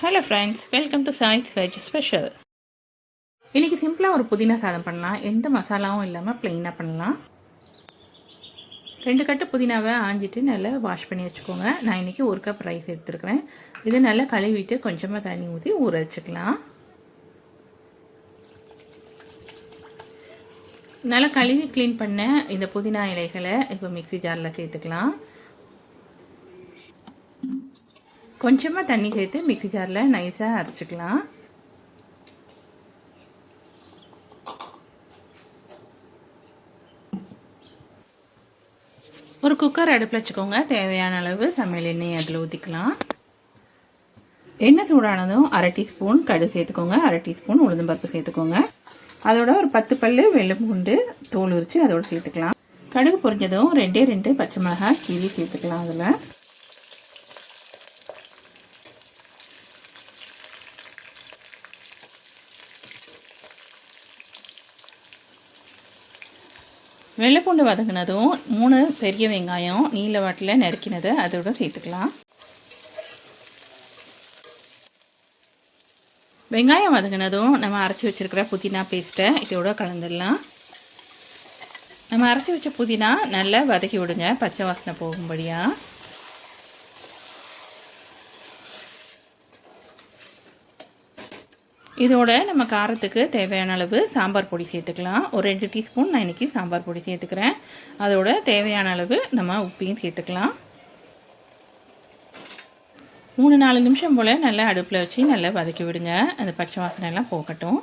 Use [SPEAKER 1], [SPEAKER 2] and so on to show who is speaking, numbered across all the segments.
[SPEAKER 1] Hello friends welcome to choice veg special இன்றைக்கி சிம்பிளாக ஒரு புதினா சாதம் பண்ணலாம். எந்த மசாலாவும் இல்லாமல் ப்ளெயினாக பண்ணலாம். ரெண்டு கட்டு புதினாவை ஆஞ்சிட்டு நல்லா வாஷ் பண்ணி வச்சுக்கோங்க. நான் இன்றைக்கி ஒரு கப் ரைஸ் எடுத்துருக்கிறேன். இது நல்லா கழுவிட்டு கொஞ்சமாக தண்ணி ஊற்றி ஊற வச்சுக்கலாம். நல்லா கழுவி க்ளீன் பண்ண இந்த புதினா இலைகளை இப்போ மிக்ஸி ஜாரில் சேர்த்துக்கலாம். கொஞ்சமாக தண்ணி சேர்த்து மிக்ஸி ஜாரில் நைஸாக அரைச்சிக்கலாம். ஒரு குக்கர் அடுப்பில் வச்சுக்கோங்க. தேவையான அளவு சமையல் எண்ணெய் அதில் ஊற்றிக்கலாம் எண்ணெய் சூடானதும் அரை டீஸ்பூன் கடுகு சேர்த்துக்கோங்க. அரை டீஸ்பூன் உளுந்தம்பருப்பு சேர்த்துக்கோங்க. அதோட ஒரு பத்து பல் வெள்ளம் பூண்டு தோல் உரித்து அதோட சேர்த்துக்கலாம். கடுகு பொரிஞ்சதும் ரெண்டே ரெண்டு பச்சை மிளகாய் கீழே சேர்த்துக்கலாம் அதில். வெள்ளைப்பூண்டு வதங்கினதும் மூணு பெரிய வெங்காயம் நீல வாட்டில் நறுக்கினதை அதோட சேர்த்துக்கலாம். வெங்காயம் வதங்கினதும் நம்ம அரைச்சி வச்சுருக்கிற புதினா பேஸ்ட்டை இதோட கலந்துடலாம். நம்ம அரைச்சி வச்ச புதினா நல்லா வதக்கி விடுங்க பச்சை வாசனை போகும்படியாக இதோட நம்ம காரத்துக்கு தேவையான அளவு சாம்பார் பொடி சேர்த்துக்கலாம். ஒரு ரெண்டு டீஸ்பூன் நான் இன்றைக்கி சாம்பார் பொடி சேர்த்துக்கிறேன். அதோட தேவையான அளவு நம்ம உப்பையும் சேர்த்துக்கலாம். மூணு நாலு நிமிஷம் போல் நல்லா அடுப்பில் வச்சு நல்லா வதக்கி விடுங்க. அந்த பச்சை வாசனை எல்லாம் போகட்டும்.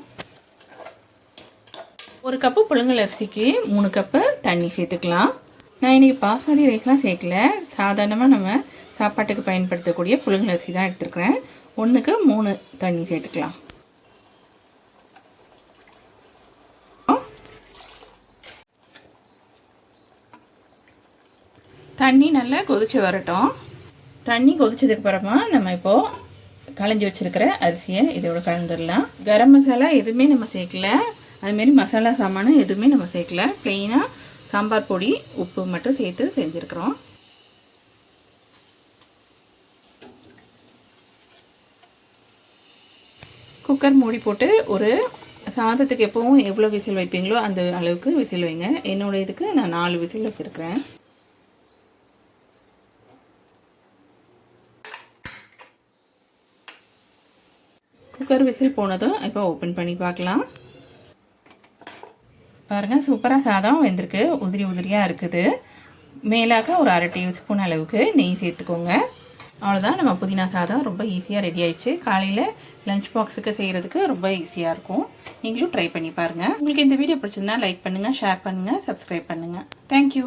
[SPEAKER 1] ஒரு கப்பு புழுங்கல் அரிசிக்கு மூணு கப்பு தண்ணி சேர்த்துக்கலாம். நான் இன்றைக்கி பாஸ்மதி ரைஸ்லாம் சேர்க்கல. சாதாரணமாக நம்ம சாப்பாட்டுக்கு பயன்படுத்தக்கூடிய புழுங்கல் அரிசி தான் எடுத்துருக்குறேன். ஒன்றுக்கு மூணு தண்ணி சேர்த்துக்கலாம். தண்ணி நல்லா கொதித்து வரட்டும். தண்ணி கொதிச்சதுக்கு அப்புறமா நம்ம இப்போது களைஞ்சி வச்சுருக்கிற அரிசியை இதோட கலந்துடலாம். கரம் மசாலா எதுவுமே நம்ம சேர்க்கல. அதுமாரி மசாலா சாமானும் எதுவுமே நம்ம சேர்க்கல. ப்ளெயினாக சாம்பார் பொடி உப்பு மட்டும் சேர்த்து செஞ்சுருக்குறோம். குக்கர் மூடி போட்டு ஒரு சாதத்துக்கு எப்போவும் எவ்வளோ விசில் வைப்பீங்களோ அந்த அளவுக்கு விசில் வைங்க. என்னோட இதுக்கு நான் நாலு விசில் வச்சுருக்கிறேன். குக்கர் விசில் போனதும் இப்போ ஓப்பன் பண்ணி பார்க்கலாம். பாருங்கள் சூப்பராக சாதம் வெந்திருக்கு. உதிரி உதிரியாக இருக்குது. மேலாக ஒரு அரை டேபிள்ஸ்பூன் அளவுக்கு நெய் சேர்த்துக்கோங்க. அவ்வளோதான் நம்ம புதினா சாதம் ரொம்ப ஈஸியாக ரெடி ஆயிடுச்சு. காலையில் லஞ்ச் பாக்ஸுக்கு செய்கிறதுக்கு ரொம்ப ஈஸியாக இருக்கும். நீங்களும் ட்ரை பண்ணி பாருங்கள் உங்களுக்கு இந்த வீடியோ பிடிச்சதுன்னா லைக் பண்ணுங்கள் ஷேர் பண்ணுங்கள் சப்ஸ்கிரைப் பண்ணுங்கள் தேங்க்யூ